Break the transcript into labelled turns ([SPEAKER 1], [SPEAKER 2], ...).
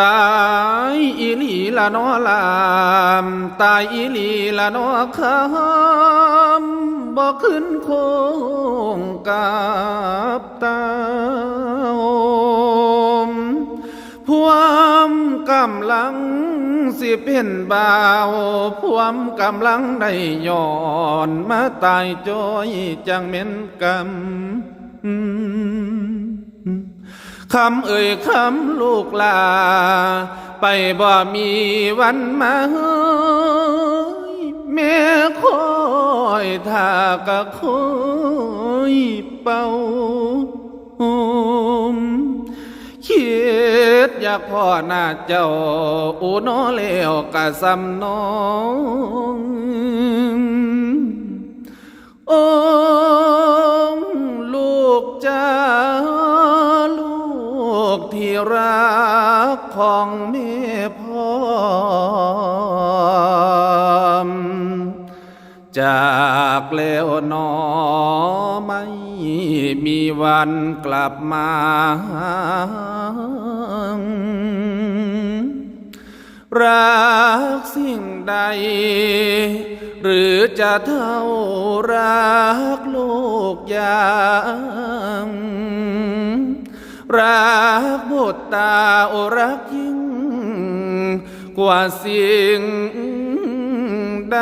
[SPEAKER 1] ตายอีหลีละนอลามตายอีหลีละนอคำบ่ขึ้นโคงกับตาอมพวมกำลังสิเป็นบ่าวพวมกำลังได้ย้อน มาตายจอยจังเหม็นกำอืม คำเอ่ยคำลูกลา ไปบ่มีวันมาเฮ้ยแม่คอยทากะคอยเป่าคิดอยากพ่อหน้าเจ้าอูโนเลวกะสำนองอ้ลูกจ้า กของม่พ่อมจากแล้วนอไม่มีวันกลับมา รักสิ่งใด หรือจะเท่ารักโลกยาง รักบทตาโอรักยิ่ง กว่าสิ่งใด